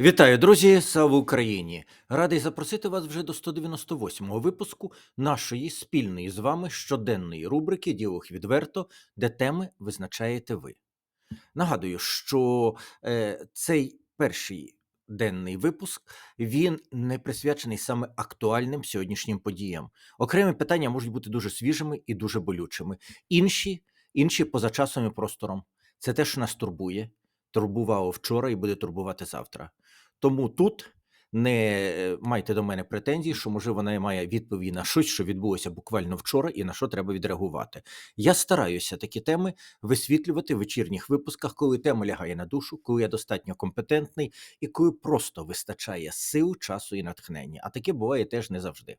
Вітаю, друзі! Слава Україні! Радий запросити вас вже до 198-го випуску нашої спільної з вами щоденної рубрики Діалог відверто, де теми визначаєте ви. Нагадую, що е, цей перший денний випуск він не присвячений саме актуальним сьогоднішнім подіям. Окремі питання можуть бути дуже свіжими і дуже болючими. Інші, інші поза часом і простором. Це те, що нас турбує, турбувало вчора і буде турбувати завтра. Тому тут не е, майте до мене претензій, що може вона має відповіді на щось, що відбулося буквально вчора, і на що треба відреагувати. Я стараюся такі теми висвітлювати в вечірніх випусках, коли тема лягає на душу, коли я достатньо компетентний і коли просто вистачає сил, часу і натхнення. А таке буває теж не завжди.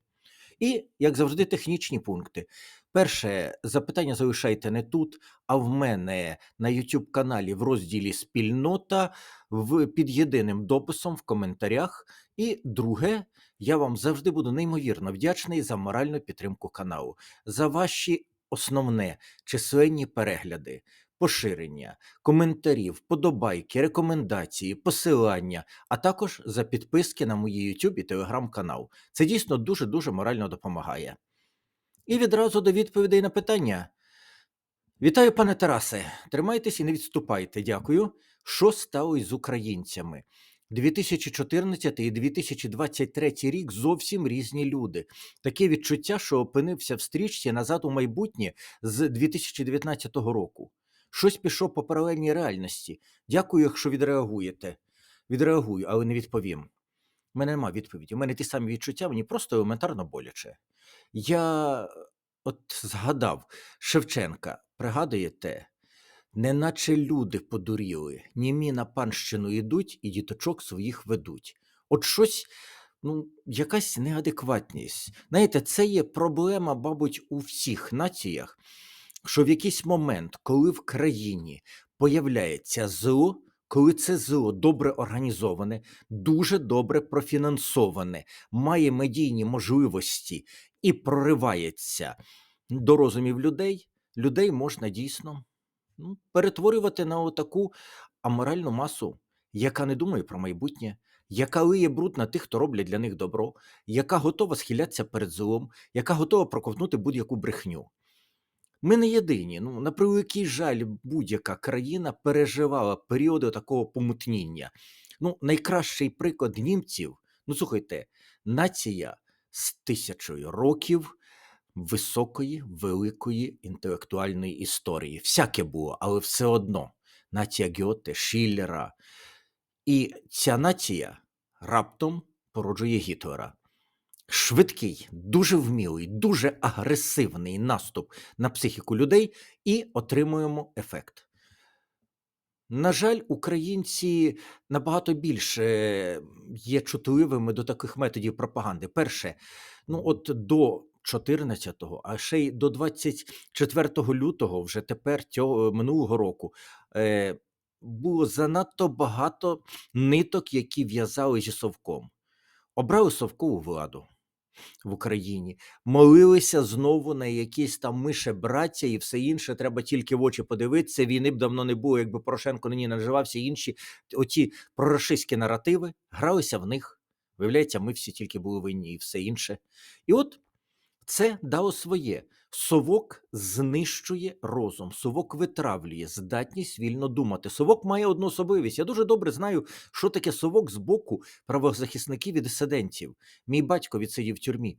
І, як завжди, технічні пункти. Перше запитання залишайте не тут, а в мене на YouTube каналі в розділі Спільнота в, під єдиним дописом в коментарях. І друге, я вам завжди буду неймовірно вдячний за моральну підтримку каналу, за ваші основне численні перегляди, поширення, коментарі, вподобайки, рекомендації, посилання, а також за підписки на мої YouTube і Telegram канал. Це дійсно дуже дуже морально допомагає. І відразу до відповідей на питання. Вітаю, пане Тарасе. Тримайтесь і не відступайте. Дякую. Що сталося з українцями? 2014 і 2023 рік зовсім різні люди. Таке відчуття, що опинився в стрічці назад у майбутнє з 2019 року. Щось пішло по паралельній реальності. Дякую, якщо відреагуєте. Відреагую, але не відповім. У мене нема відповіді. У мене ті самі відчуття, мені просто елементарно боляче. Я от згадав Шевченка, пригадуєте, неначе люди подуріли, німі на панщину йдуть і діточок своїх ведуть. От щось, ну, якась неадекватність. Знаєте, це є проблема, мабуть, у всіх націях, що в якийсь момент, коли в країні появляється зло, коли це зло добре організоване, дуже добре профінансоване, має медійні можливості і проривається до розумів людей, людей можна дійсно ну, перетворювати на таку аморальну масу, яка не думає про майбутнє, яка лиє бруд на тих, хто роблять для них добро, яка готова схилятися перед злом, яка готова проковтнути будь-яку брехню. Ми не єдині. Ну, на превеликий жаль, будь-яка країна переживала періоди такого помутніння. Ну, найкращий приклад німців. Ну, слухайте, нація з тисячою років високої, великої інтелектуальної історії. Всяке було, але все одно нація Гьоте, Шіллера. І ця нація раптом породжує Гітлера. Швидкий, дуже вмілий, дуже агресивний наступ на психіку людей, і отримуємо ефект. На жаль, українці набагато більше є чутливими до таких методів пропаганди. Перше, ну от до 14-го, а ще й до 24 лютого, вже тепер цього минулого року, е, було занадто багато ниток, які в'язали зі совком. Обрали совкову владу в Україні, молилися знову на якісь там мише браття і все інше. Треба тільки в очі подивитися. Війни б давно не було, якби Порошенко нині наживався. Інші оті проросистські наративи гралися в них. Виявляється, ми всі тільки були винні і все інше. І от це дало своє. Совок знищує розум, совок витравлює здатність вільно думати. Совок має одну особливість. Я дуже добре знаю, що таке совок з боку правозахисників і дисидентів. Мій батько відсидів в тюрмі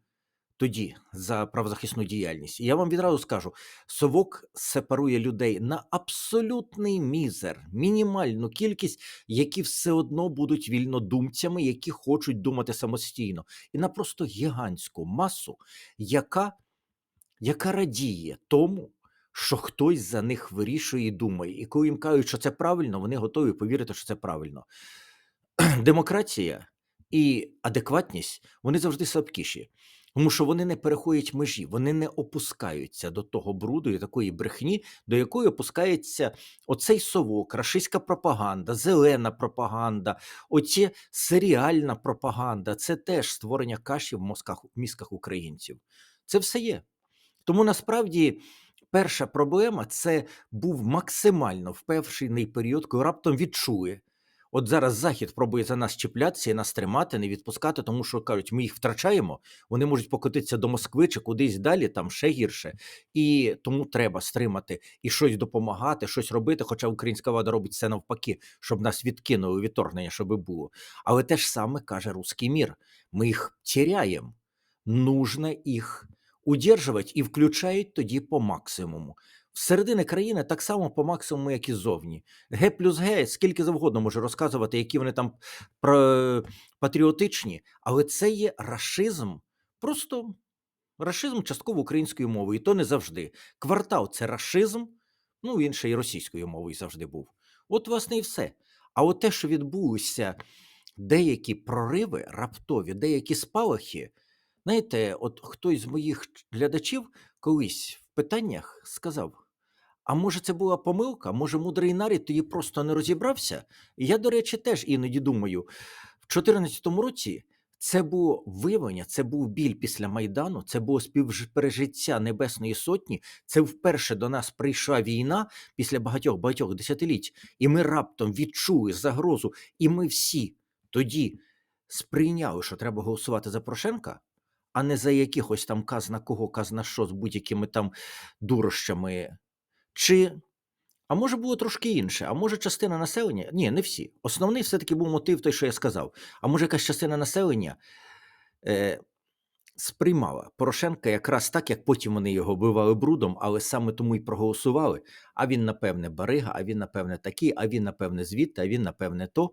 тоді за правозахисну діяльність. І я вам відразу скажу: совок сепарує людей на абсолютний мізер, мінімальну кількість, які все одно будуть вільнодумцями, які хочуть думати самостійно, і на просто гігантську масу, яка яка радіє тому, що хтось за них вирішує і думає. І коли їм кажуть, що це правильно, вони готові повірити, що це правильно. Демократія і адекватність вони завжди слабкіші. Тому що вони не переходять межі, вони не опускаються до того бруду і такої брехні, до якої опускається оцей совок, рашистська пропаганда, зелена пропаганда, оці серіальна пропаганда це теж створення каші в мозках, в мізках українців. Це все є. Тому насправді перша проблема це був максимально впевшений період, коли раптом відчує. От зараз Захід пробує за нас чіплятися і нас тримати, не відпускати, тому що кажуть, ми їх втрачаємо, вони можуть покотитися до Москви чи кудись далі, там ще гірше. І тому треба стримати і щось допомагати, щось робити. Хоча українська влада робить все навпаки, щоб нас відкинули відторгнення, щоб було. Але те ж саме каже руський мір. Ми їх теряємо. Нужно їх удержувати і включають тоді по максимуму. Всередині країни так само по максимуму, як і ззовні. Г плюс Г скільки завгодно може розказувати, які вони там про... патріотичні, але це є рашизм, просто рашизм частково українською мовою, і то не завжди. Квартал це рашизм, ну він ще й російською мовою завжди був. От, власне, і все. А от те, що відбулося, деякі прориви раптові, деякі спалахи. Знаєте, от хтось з моїх глядачів колись в питаннях сказав: а може, це була помилка? Може, мудрий нарід тоді просто не розібрався? І я, до речі, теж іноді думаю, в 2014 році це було виявлення, це був біль після Майдану, це було співпережиття Небесної Сотні. Це вперше до нас прийшла війна після багатьох багатьох десятиліть, і ми раптом відчули загрозу, і ми всі тоді сприйняли, що треба голосувати за Порошенка а не за якихось там казна кого, казна що з будь-якими там дурощами. Чи, а може було трошки інше, а може частина населення? Ні, не всі. Основний все-таки був мотив той, що я сказав. А може якась частина населення е, сприймала Порошенка якраз так, як потім вони його вбивали брудом, але саме тому й проголосували. А він, напевне, барига, а він, напевне, такий, а він, напевне, звідти, а він, напевне, то.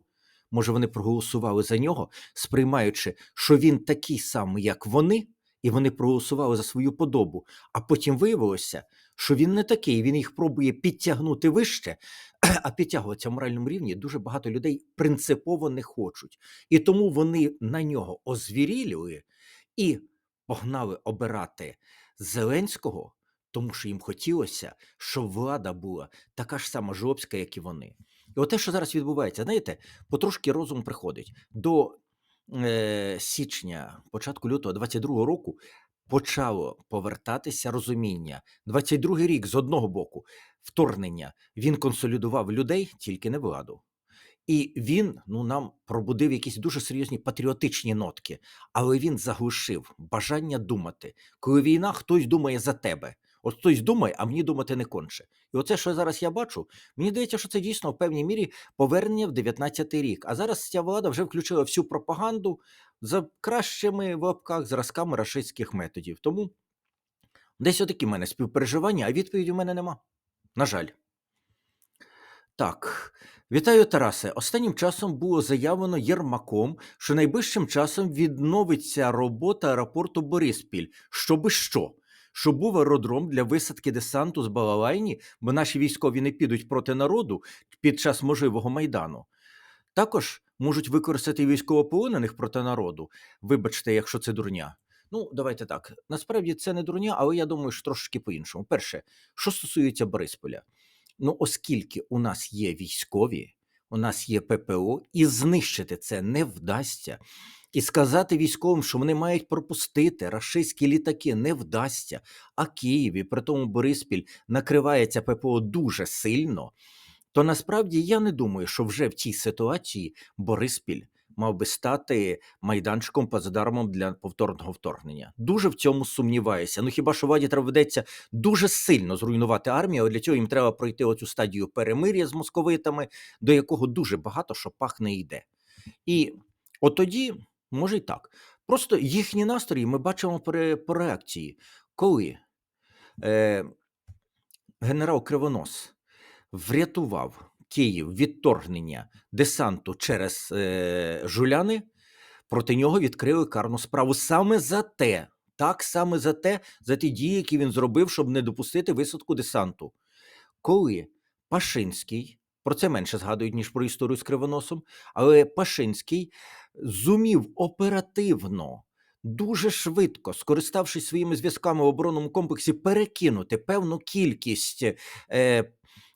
Може, вони проголосували за нього, сприймаючи, що він такий самий, як вони, і вони проголосували за свою подобу. А потім виявилося, що він не такий. Він їх пробує підтягнути вище, а підтягуватися в моральному рівні дуже багато людей принципово не хочуть. І тому вони на нього озвірілювали і погнали обирати Зеленського, тому що їм хотілося, щоб влада була така ж сама жлобська, як і вони. І от те, що зараз відбувається, знаєте, потрошки розум приходить до е, січня, початку лютого 22-го року. Почало повертатися розуміння. 22-й рік з одного боку вторгнення він консолідував людей, тільки не владу. І він ну нам пробудив якісь дуже серйозні патріотичні нотки, але він заглушив бажання думати. Коли війна, хтось думає за тебе. От хтось думає, а мені думати не конче. І оце, що зараз я бачу, мені здається, що це дійсно в певній мірі повернення в 19-й рік. А зараз ця влада вже включила всю пропаганду за кращими в лапках зразками рашистських методів. Тому десь отакі в мене співпереживання, а відповіді в мене нема. На жаль. Так, вітаю, Тарасе. Останнім часом було заявлено Єрмаком, що найближчим часом відновиться робота аеропорту Бориспіль. Щоби що? Що був аеродром для висадки десанту з Балалайні, бо наші військові не підуть проти народу під час можливого майдану. Також можуть використати військовополонених проти народу. Вибачте, якщо це дурня. Ну, давайте так. Насправді це не дурня, але я думаю, що трошки по-іншому. Перше, що стосується Борисполя, ну оскільки у нас є військові, у нас є ППО, і знищити це не вдасться. І сказати військовим, що вони мають пропустити рашистські літаки, не вдасться. А Києві, при тому Бориспіль, накривається ППО дуже сильно. То насправді я не думаю, що вже в цій ситуації Бориспіль мав би стати майданчиком позадармом для повторного вторгнення. Дуже в цьому сумніваюся. Ну хіба що владі треба ведеться дуже сильно зруйнувати армію, а для цього їм треба пройти оцю стадію перемир'я з московитами, до якого дуже багато що пахне йде. І от тоді, може й так. Просто їхні настрої ми бачимо по, по реакції, коли е, генерал Кривонос врятував Київ від торгнення десанту через е, жуляни, проти нього відкрили карну справу саме за те, так саме за те, за ті дії, які він зробив, щоб не допустити висадку десанту. Коли Пашинський, про це менше згадують, ніж про історію з Кривоносом, але Пашинський зумів оперативно. Дуже швидко, скориставшись своїми зв'язками в оборонному комплексі, перекинути певну кількість е,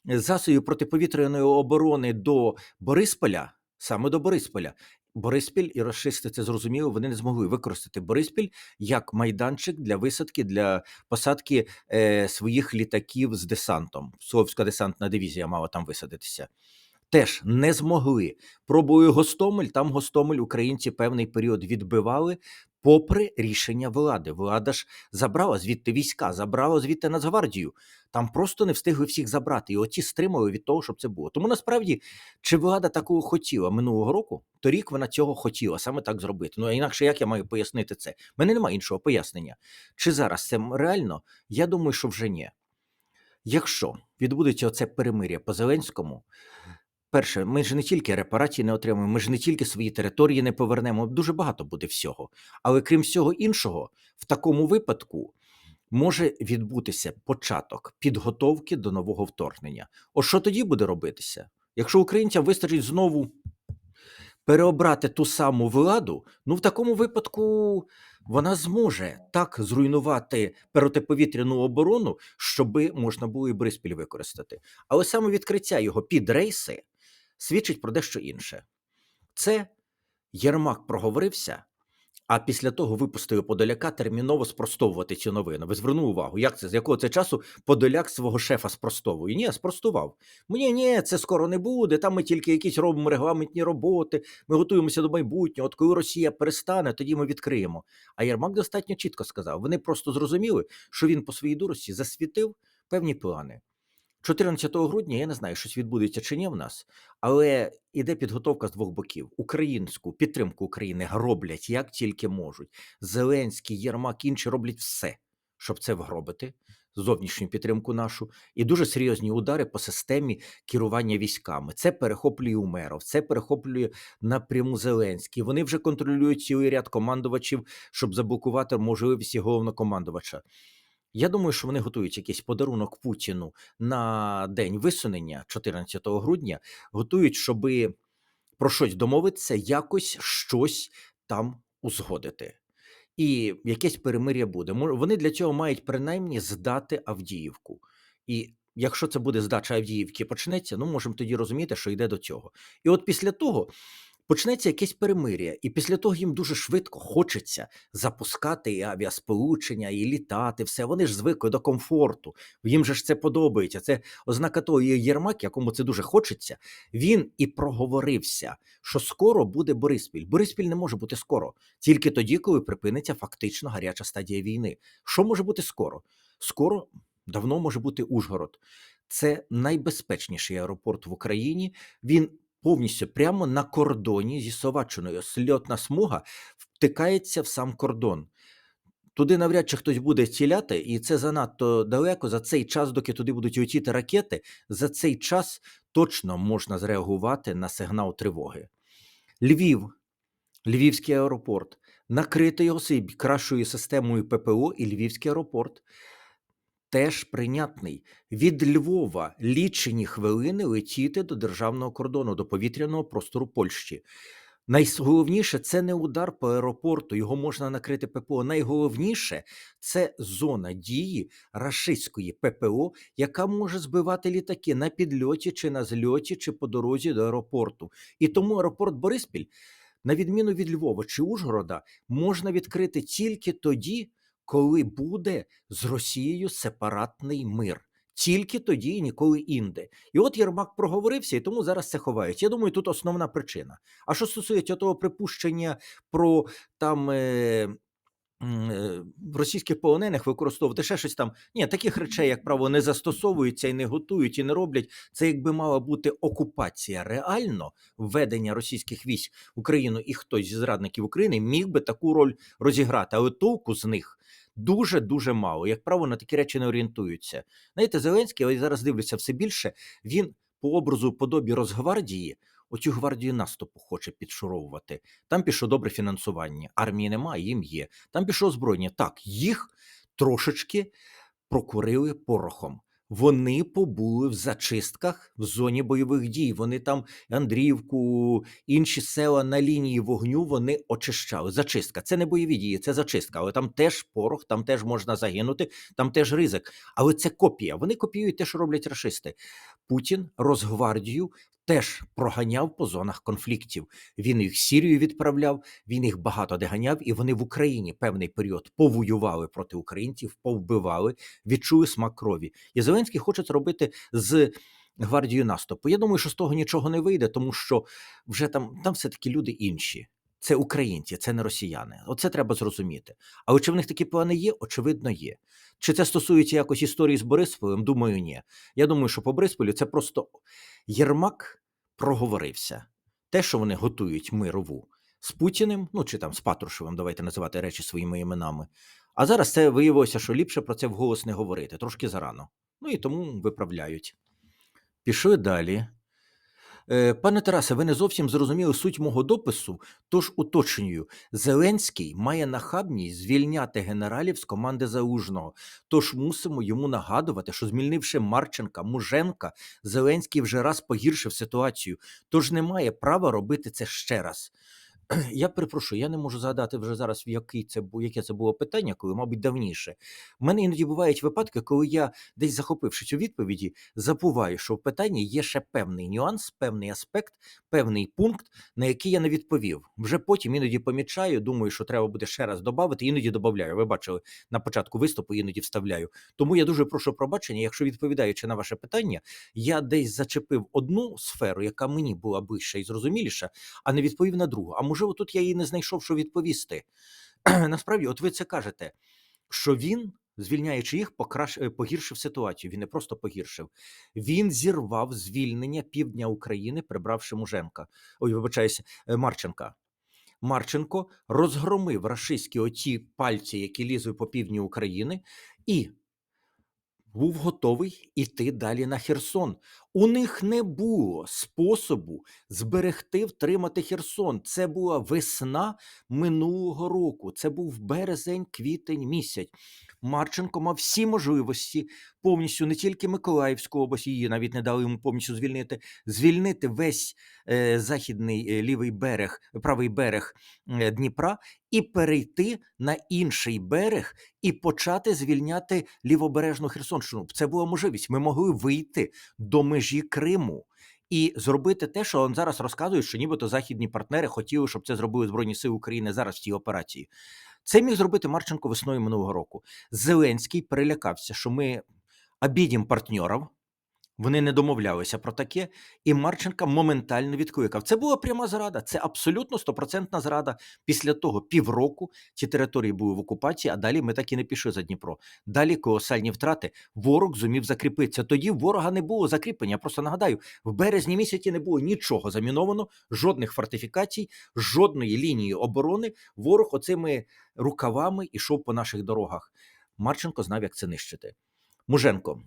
засобів протиповітряної оборони до Борисполя, саме до Борисполя. Бориспіль і расисти це зрозуміло, вони не змогли використати Бориспіль як майданчик для висадки для посадки е, своїх літаків з десантом. Словська десантна дивізія мала там висадитися. Теж не змогли. Пробую Гостомель, там Гостомель українці певний період відбивали. Попри рішення влади, влада ж забрала звідти війська, забрала звідти Нацгвардію. Там просто не встигли всіх забрати, і оті стримали від того, щоб це було. Тому насправді, чи влада такого хотіла минулого року, торік вона цього хотіла саме так зробити. Ну а інакше як я маю пояснити це? У мене немає іншого пояснення. Чи зараз це реально? Я думаю, що вже ні. Якщо відбудеться оце перемир'я по Зеленському, перше, ми ж не тільки репарації не отримаємо, ми ж не тільки свої території не повернемо, дуже багато буде всього. Але крім всього іншого, в такому випадку може відбутися початок підготовки до нового вторгнення. От що тоді буде робитися? Якщо українцям вистачить знову переобрати ту саму владу, ну в такому випадку вона зможе так зруйнувати протиповітряну оборону, щоби можна було і Бориспіль використати. Але саме відкриття його під рейси свідчить про дещо інше. Це Єрмак проговорився, а після того випустили Подоляка терміново спростовувати цю новину. Ви звернули увагу, як це з якого це часу Подоляк свого шефа спростовує? Ні, спростував. Мені ні, це скоро не буде. Там ми тільки якісь робимо регламентні роботи. Ми готуємося до майбутнього. От коли Росія перестане, тоді ми відкриємо. А Єрмак достатньо чітко сказав. Вони просто зрозуміли, що він по своїй дурості засвітив певні плани. 14 грудня я не знаю, щось відбудеться чи ні в нас, але іде підготовка з двох боків. Українську підтримку України роблять як тільки можуть. Зеленський, Єрмак, інші роблять все, щоб це вгробити. Зовнішню підтримку нашу і дуже серйозні удари по системі керування військами. Це перехоплює Умеров, це перехоплює напряму Зеленський. Вони вже контролюють цілий ряд командувачів, щоб заблокувати можливості головнокомандувача. Я думаю, що вони готують якийсь подарунок Путіну на день висунення 14 грудня, готують, щоби про щось домовитися, якось щось там узгодити. І якесь перемир'я буде. Вони для цього мають принаймні здати Авдіївку. І якщо це буде здача Авдіївки почнеться, ну можемо тоді розуміти, що йде до цього. І от після того почнеться якесь перемир'я, і після того їм дуже швидко хочеться запускати і авіасполучення, і літати. Все вони ж звикли до комфорту. Їм же ж це подобається. Це ознака того, і Єрмак, якому це дуже хочеться. Він і проговорився, що скоро буде Бориспіль. Бориспіль не може бути скоро, тільки тоді, коли припиниться фактично гаряча стадія війни. Що може бути скоро? Скоро давно може бути Ужгород. Це найбезпечніший аеропорт в Україні. Він повністю прямо на кордоні зі Словаччиною. Сльотна смуга втикається в сам кордон. Туди навряд чи хтось буде ціляти, і це занадто далеко. За цей час, доки туди будуть летіти ракети, за цей час точно можна зреагувати на сигнал тривоги. Львів, Львівський аеропорт, накрити його кращою системою ППО і Львівський аеропорт. Теж прийнятний від Львова лічені хвилини летіти до державного кордону, до повітряного простору Польщі. Найголовніше це не удар по аеропорту, його можна накрити ППО. Найголовніше це зона дії рашистської ППО, яка може збивати літаки на підльоті чи на зльоті, чи по дорозі до аеропорту. І тому аеропорт Бориспіль, на відміну від Львова чи Ужгорода, можна відкрити тільки тоді, коли буде з Росією сепаратний мир. Тільки тоді і ніколи інде. І от Єрмак проговорився, і тому зараз це ховають. Я думаю, тут основна причина. А що стосується того припущення про там. Е- е, російських полонених використовувати ще щось там. Ні, таких речей, як правило, не застосовуються і не готують, і не роблять. Це якби мала бути окупація реально введення російських військ в Україну, і хтось зі зрадників України міг би таку роль розіграти, але толку з них. Дуже дуже мало. Як правило, на такі речі не орієнтуються. Знаєте, Зеленський, я зараз дивлюся все більше. Він по образу подобі Росгвардії, оцю гвардію наступу хоче підшуровувати. Там пішло добре фінансування. Армії немає, їм є. Там пішло озброєння. Так, їх трошечки прокурили порохом. Вони побули в зачистках в зоні бойових дій. Вони там Андріївку, інші села на лінії вогню вони очищали. Зачистка. Це не бойові дії, це зачистка. Але там теж порох, там теж можна загинути, там теж ризик. Але це копія. Вони копіюють те, що роблять рашисти. Путін Росгвардію теж проганяв по зонах конфліктів. Він їх Сірію відправляв, він їх багато де ганяв, і вони в Україні певний період повоювали проти українців, повбивали, відчули смак крові. І Зеленський хоче робити з гвардію наступу. Я думаю, що з того нічого не вийде, тому що вже там, там все-таки люди інші. Це українці, це не росіяни. Оце треба зрозуміти. Але чи в них такі плани є? Очевидно, є. Чи це стосується якось історії з Борисполем? Думаю, ні. Я думаю, що по Борисполю це просто Єрмак проговорився. Те, що вони готують мирову з Путіним, ну чи там з Патрушевим, давайте називати речі своїми іменами. А зараз це виявилося, що ліпше про це вголос не говорити, трошки зарано. Ну і тому виправляють. Пішли далі. Е, Пане Тарасе, ви не зовсім зрозуміли суть мого допису, тож уточнюю. Зеленський має нахабність звільняти генералів з команди Залужного. Тож мусимо йому нагадувати, що змільнивши Марченка, Муженка, Зеленський вже раз погіршив ситуацію, тож не має права робити це ще раз. Я перепрошую, я не можу згадати вже зараз, в який це яке це було питання, коли, мабуть, давніше. У мене іноді бувають випадки, коли я, десь захопившись у відповіді, забуваю, що в питанні є ще певний нюанс, певний аспект, певний пункт, на який я не відповів. Вже потім іноді помічаю, думаю, що треба буде ще раз додати, іноді додаю. Ви бачили на початку виступу, іноді вставляю. Тому я дуже прошу пробачення, якщо відповідаючи на ваше питання, я десь зачепив одну сферу, яка мені була ближча і зрозуміліша, а не відповів на другу. А можливо, тут я її не знайшов, що відповісти. Насправді, от ви це кажете, що він, звільняючи їх, покращ... е, погіршив ситуацію. Він не просто погіршив, він зірвав звільнення півдня України, прибравши Муженка. Ой, вибачаюся, е, Марченка. Марченко розгромив рашистські оті пальці, які лізли по півдню України, і був готовий іти далі на Херсон. У них не було способу зберегти, втримати Херсон. Це була весна минулого року. Це був березень, квітень місяць. Марченко мав всі можливості повністю не тільки Миколаївську область, її навіть не дали йому повністю звільнити, звільнити весь е, західний е, лівий берег, правий берег е, Дніпра і перейти на інший берег і почати звільняти лівобережну Херсонщину. Це була можливість. Ми могли вийти до межі Криму. І зробити те, що он зараз розказує, що нібито західні партнери хотіли, щоб це зробили Збройні Сили України зараз в цій операції. Це міг зробити Марченко весною минулого року. Зеленський перелякався, що ми обідім партнерів, вони не домовлялися про таке, і Марченка моментально відкликав. Це була пряма зрада, це абсолютно стопроцентна зрада. Після того півроку ці території були в окупації, а далі ми так і не пішли за Дніпро. Далі колосальні втрати. Ворог зумів закріпитися. Тоді ворога не було закріплення. Я просто нагадаю, в березні місяці не було нічого заміновано, жодних фортифікацій, жодної лінії оборони. Ворог оцими рукавами ішов по наших дорогах. Марченко знав, як це нищити. Муженко,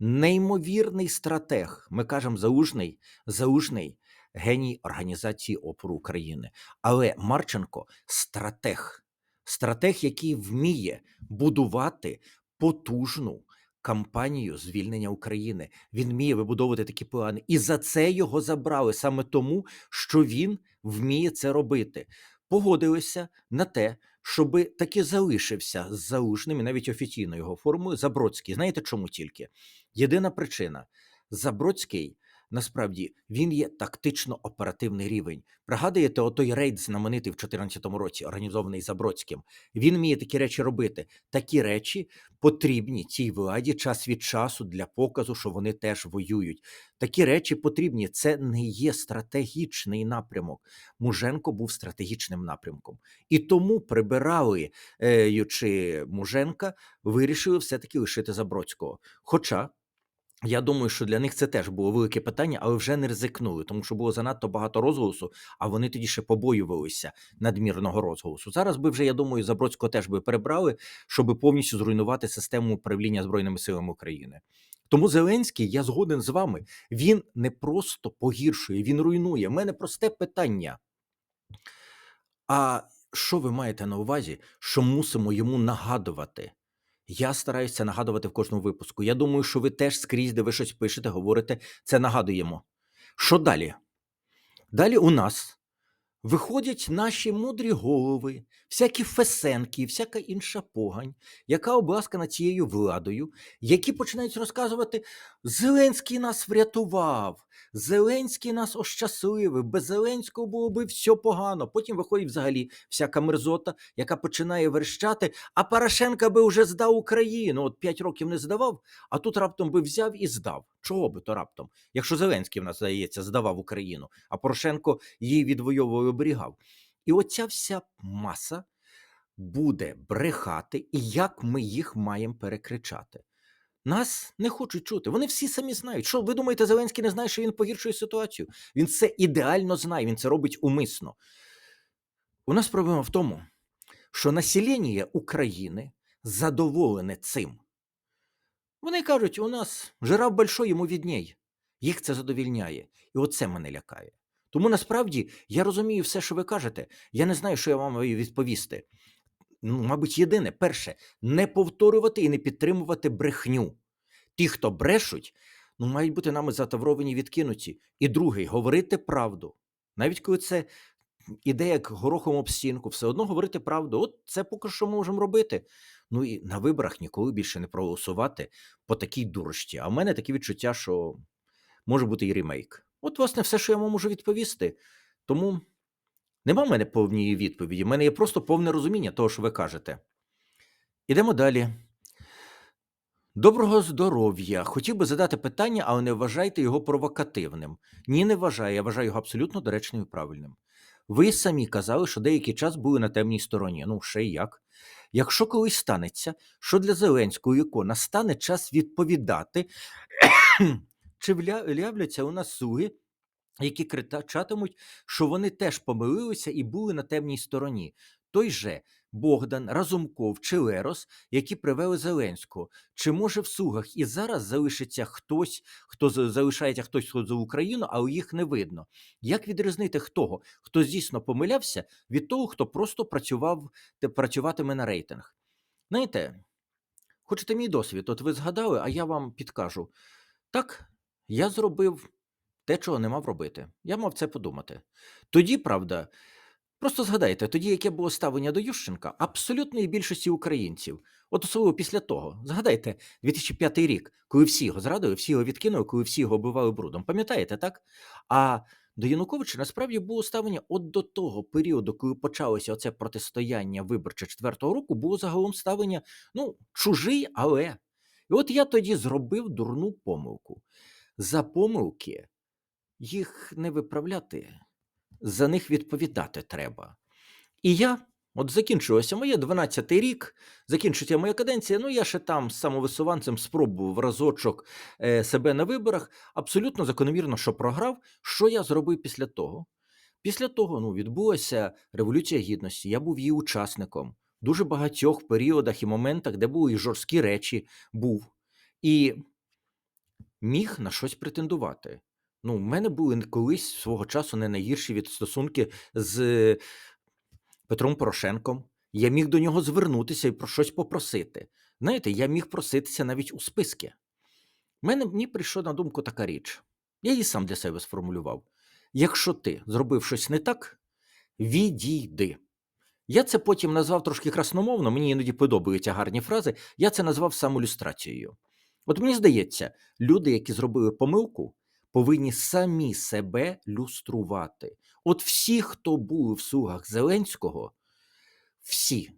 неймовірний стратег. Ми кажемо заужний, заужний геній організації опору України. Але Марченко стратег, стратег, який вміє будувати потужну кампанію звільнення України. Він вміє вибудовувати такі плани, і за це його забрали саме тому, що він вміє це робити. Погодилися на те, щоби таки залишився з залужним і навіть офіційно його формою Забродський. Знаєте чому тільки? Єдина причина: Забродський насправді він є тактично оперативний рівень. Пригадуєте, отой рейд знаменитий в 2014 році, організований Забродським. Він вміє такі речі робити. Такі речі потрібні цій владі час від часу для показу, що вони теж воюють. Такі речі потрібні. Це не є стратегічний напрямок. Муженко був стратегічним напрямком. І тому прибирали е, ючи Муженка, вирішили все-таки лишити Забродського. Хоча. Я думаю, що для них це теж було велике питання, але вже не ризикнули, тому що було занадто багато розголосу, а вони тоді ще побоювалися надмірного розголосу. Зараз би вже, я думаю, Забродського теж би перебрали, щоб повністю зруйнувати систему управління Збройними силами України. Тому Зеленський, я згоден з вами, він не просто погіршує, він руйнує. У мене просте питання. А що ви маєте на увазі, що мусимо йому нагадувати? Я стараюся нагадувати в кожному випуску. Я думаю, що ви теж скрізь, де ви щось пишете, говорите, це нагадуємо. Що далі? Далі у нас виходять наші мудрі голови, всякі фесенки, всяка інша погань, яка обласкана цією владою, які починають розказувати: Зеленський нас врятував, Зеленський нас ощасливив, без Зеленського було би все погано. Потім виходить взагалі всяка мерзота, яка починає верещати, а Порошенко би вже здав Україну. От 5 років не здавав, а тут раптом би взяв і здав. Чого би то раптом? Якщо Зеленський в нас, здається, здавав Україну, а Порошенко її відвоював і оберігав. І оця вся маса буде брехати, і як ми їх маємо перекричати. Нас не хочуть чути. Вони всі самі знають. Що ви думаєте, Зеленський не знає, що він погіршує ситуацію? Він це ідеально знає, він це робить умисно. У нас проблема в тому, що населення України задоволене цим. Вони кажуть, у нас жираф большой, йому відній. Їх це задовільняє. І оце мене лякає. Тому насправді я розумію все, що ви кажете. Я не знаю, що я вам відповісти. Ну, мабуть, єдине, перше, не повторювати і не підтримувати брехню. Ті, хто брешуть, ну, мають бути нами затавровані, відкинуті. І другий говорити правду. Навіть коли це іде як горохом об стінку, все одно говорити правду. От це поки що можемо робити. Ну і на виборах ніколи більше не проголосувати по такій дурості. А в мене таке відчуття, що може бути і ремейк. От, власне, все, що я вам можу відповісти. Тому нема в мене повної відповіді. В мене є просто повне розуміння того, що ви кажете. Ідемо далі. Доброго здоров'я. Хотів би задати питання, але не вважайте його провокативним. Ні, не вважаю. Я вважаю його абсолютно доречним і правильним. Ви самі казали, що деякий час були на темній стороні. Ну, ще й як. Якщо колись станеться, що для Зеленського віку настане час відповідати, чи вля- являться у нас слуги, які кричатимуть, що вони теж помилилися і були на темній стороні. Той же Богдан, Разумков чи Лерос, які привели Зеленського. Чи може в слугах і зараз залишиться хтось, хто залишається хтось хто за Україну, але їх не видно? Як відрізнити того, хто дійсно помилявся, від того, хто просто працював працюватиме на рейтинг? Знаєте, хочете мій досвід? От ви згадали, а я вам підкажу. Так, я зробив те, чого не мав робити. Я мав це подумати. Тоді, правда, просто згадайте, тоді яке було ставлення до Ющенка абсолютної більшості українців. От особливо після того. Згадайте 2005 рік, коли всі його зрадили, всі його відкинули, коли всі його оббивали брудом. Пам'ятаєте, так? А до Януковича насправді було ставлення от до того періоду, коли почалося оце протистояння виборче четвертого року, було загалом ставлення ну, чужий, але. І от я тоді зробив дурну помилку. За помилки їх не виправляти, за них відповідати треба. І я, от закінчилося моє 12-й рік, закінчиться моя каденція. Ну, я ще там з самовисуванцем спробував разочок е, себе на виборах. Абсолютно закономірно, що програв. Що я зробив після того? Після того ну, відбулася Революція Гідності, я був її учасником. Дуже багатьох періодах і моментах, де були і жорсткі речі, був. І міг на щось претендувати. Ну, в мене були колись свого часу не найгірші від стосунки з Петром Порошенком. Я міг до нього звернутися і про щось попросити. Знаєте, я міг проситися навіть у списки. Мене мені прийшла на думку така річ. Я її сам для себе сформулював. Якщо ти зробив щось не так, відійди. Я це потім назвав трошки красномовно, мені іноді подобаються гарні фрази. Я це назвав самолюстрацією. От мені здається, люди, які зробили помилку, повинні самі себе люструвати. От всі, хто були в слугах Зеленського, всі,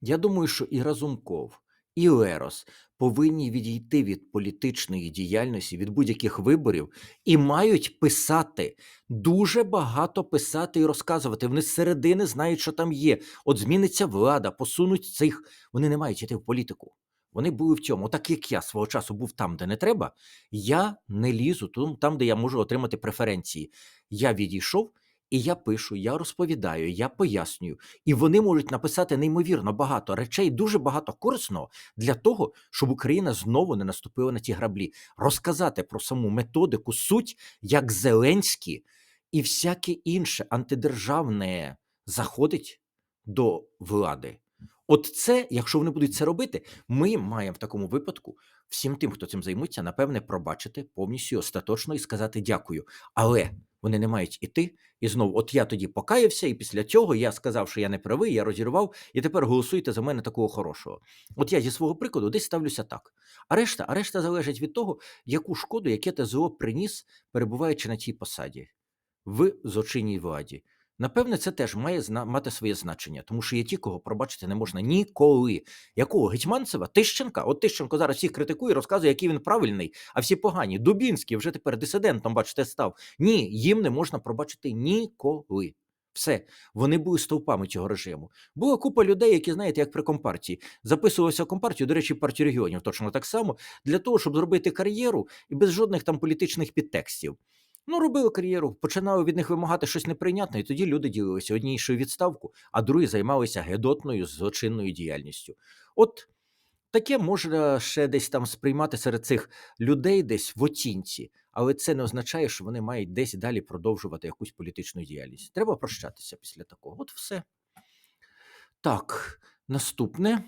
я думаю, що і Разумков, і Лерос повинні відійти від політичної діяльності, від будь-яких виборів і мають писати, дуже багато писати і розказувати. Вони з середини знають, що там є. От зміниться влада, посунуть цих. Вони не мають йти в політику. Вони були в цьому. Так як я свого часу був там, де не треба, я не лізу там, де я можу отримати преференції. Я відійшов і я пишу, я розповідаю, я пояснюю. І вони можуть написати неймовірно багато речей, дуже багато корисного для того, щоб Україна знову не наступила на ті граблі. Розказати про саму методику, суть, як Зеленський і всяке інше антидержавне заходить до влади. От це, якщо вони будуть це робити, ми маємо в такому випадку всім тим, хто цим займуться, напевне, пробачити повністю остаточно і сказати дякую. Але Вони не мають іти. І знову, от я тоді покаявся, і після цього я сказав, що я не правий, я розірвав, і тепер голосуйте за мене такого хорошого. От я зі свого прикладу десь ставлюся так. А решта, а решта залежить від того, яку шкоду, яке ТЗО приніс, перебуваючи на цій посаді в злочинній владі. Напевне, це теж має зна- мати своє значення, тому що є ті, кого пробачити не можна ніколи. Якого Гетьманцева? Тищенка? От Тищенко зараз всіх критикує, розказує, який він правильний, а всі погані. Дубінський вже тепер дисидентом, бачите, став. Ні, їм не можна пробачити ніколи. Все, вони були стовпами цього режиму. Була купа людей, які, знаєте, як при компартії, записувалися в компартію, до речі, партію регіонів точно так само, для того, щоб зробити кар'єру і без жодних там політичних підтекстів. Ну, робили кар'єру, починали від них вимагати щось неприйнятне, і тоді люди ділилися. Одні йшли відставку, а другі займалися гедотною злочинною діяльністю. От таке можна ще десь там сприймати серед цих людей десь в оцінці, але це не означає, що вони мають десь далі продовжувати якусь політичну діяльність. Треба прощатися після такого. От все. Так, наступне.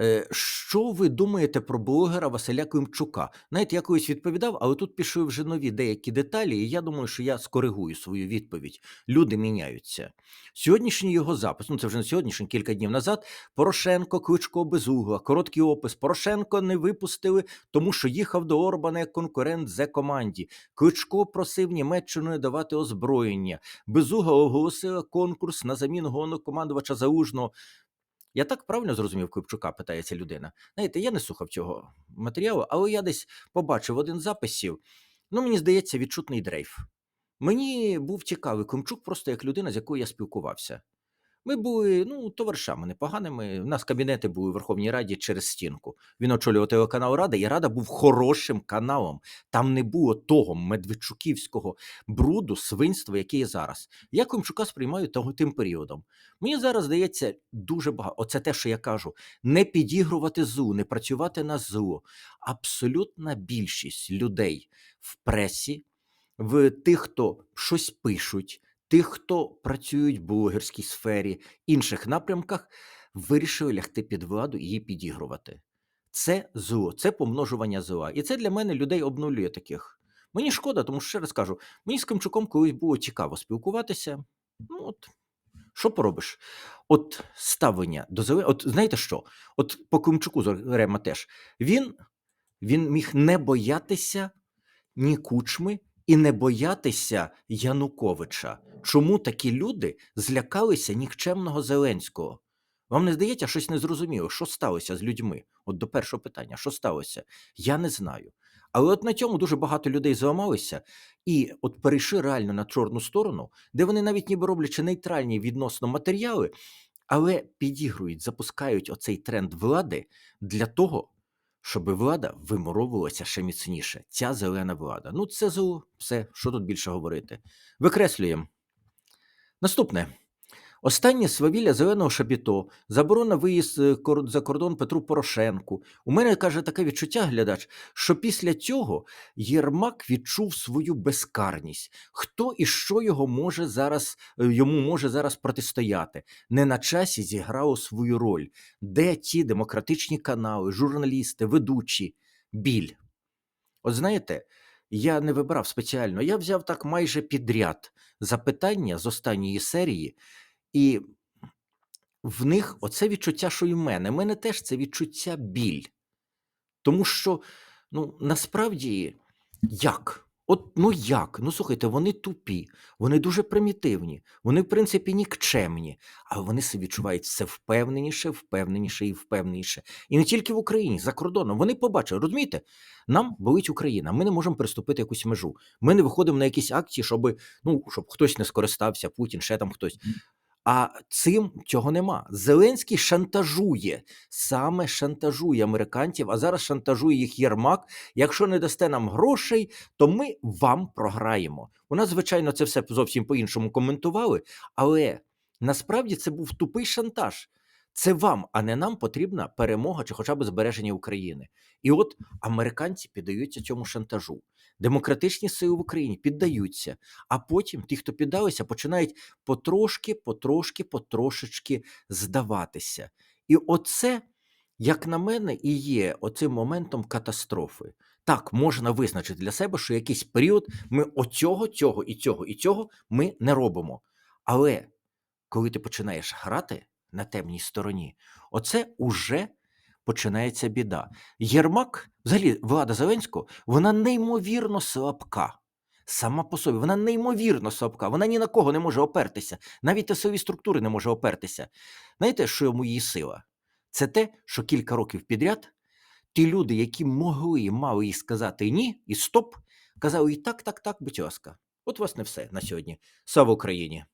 Е, Що ви думаєте про блогера Василя Климчука? Знаєте, я колись відповідав, але тут пішли вже нові деякі деталі, і я думаю, що я скоригую свою відповідь. Люди міняються. Сьогоднішній його запис, ну це вже не сьогоднішній, кілька днів назад. Порошенко, Кличко Безугла. Короткий опис. Порошенко не випустили, тому що їхав до Орбана як конкурент зе команді. Кличко просив Німеччину не давати озброєння. Безугла оголосила конкурс на заміну головнокомандувача Залужного. Я так правильно зрозумів Клипчука, питається людина. Знаєте, я не слухав цього матеріалу, але я десь побачив один записів. Ну, мені здається, відчутний дрейф. Мені був цікавий Климчук просто як людина, з якою я спілкувався. Ми були ну, товаришами непоганими. У нас кабінети були в Верховній Раді через стінку. Він очолював телеканал Рада, і Рада був хорошим каналом. Там не було того медведчуківського бруду, свинства, яке є зараз. Я Климчука сприймаю того тим періодом. Мені зараз здається дуже багато. Оце те, що я кажу: не підігрувати злу, не працювати на зло. Абсолютна більшість людей в пресі, в тих, хто щось пишуть, тих, хто працюють в блогерській сфері, інших напрямках, вирішили лягти під владу і її підігрувати. Це зло, це помножування зла. І це для мене людей обнулює таких. Мені шкода, тому що ще раз кажу, мені з Кимчуком колись було цікаво спілкуватися. Ну от, що поробиш? От ставлення до зеле... От знаєте що? От по Кимчуку зокрема теж він, він міг не боятися ні кучми і не боятися Януковича. Чому такі люди злякалися нікчемного Зеленського? Вам не здається щось незрозуміло, що сталося з людьми? От до першого питання, що сталося? Я не знаю. Але от на цьому дуже багато людей зламалися і от перейшли реально на чорну сторону, де вони навіть ніби роблячи нейтральні відносно матеріали, але підігрують, запускають оцей тренд влади для того, щоб влада вимуровувалася ще міцніше. Ця зелена влада. Ну, це зло, все, що тут більше говорити. Викреслюємо. Наступне. Останнє свавілля зеленого шабіто, заборона виїзд е, за кордон Петру Порошенку. У мене каже таке відчуття, глядач, що після цього Єрмак відчув свою безкарність. Хто і що його може зараз е, йому може зараз протистояти? Не на часі зіграло свою роль. Де ті демократичні канали, журналісти, ведучі? Біль. От знаєте, я не вибрав спеціально, я взяв так майже підряд запитання з останньої серії, і в них оце відчуття, що і в мене. У мене теж це відчуття біль. Тому що, ну, насправді, як? От ну як? Ну слухайте, вони тупі, вони дуже примітивні, вони, в принципі, нікчемні, але вони себе відчувають все впевненіше, впевненіше і впевненіше. І не тільки в Україні, за кордоном. Вони побачили, розумієте, нам болить Україна, ми не можемо приступити якусь межу. Ми не виходимо на якісь акції, щоб, ну, щоб хтось не скористався, Путін, ще там хтось. А цим цього нема. Зеленський шантажує, саме шантажує американців, а зараз шантажує їх Єрмак. Якщо не дасте нам грошей, то ми вам програємо. У нас, звичайно, це все зовсім по-іншому коментували, але насправді це був тупий шантаж. Це вам, а не нам потрібна перемога чи хоча б збереження України. І от американці піддаються цьому шантажу. Демократичні сили в Україні піддаються, а потім ті, хто піддалися, починають потрошки, потрошки, потрошечки здаватися. І оце, як на мене, і є оцим моментом катастрофи. Так, можна визначити для себе, що якийсь період ми оцього, цього і цього і цього ми не робимо. Але коли ти починаєш грати на темній стороні, оце уже починається біда. Єрмак, взагалі, влада Зеленського, вона неймовірно слабка. Сама по собі, вона неймовірно слабка, вона ні на кого не може опертися, навіть на силові структури не може опертися. Знаєте, що йому її сила? Це те, що кілька років підряд ті люди, які могли і мали їй сказати ні і стоп, казали і так, так, так, будь ласка. От, власне, все на сьогодні. Слава Україні!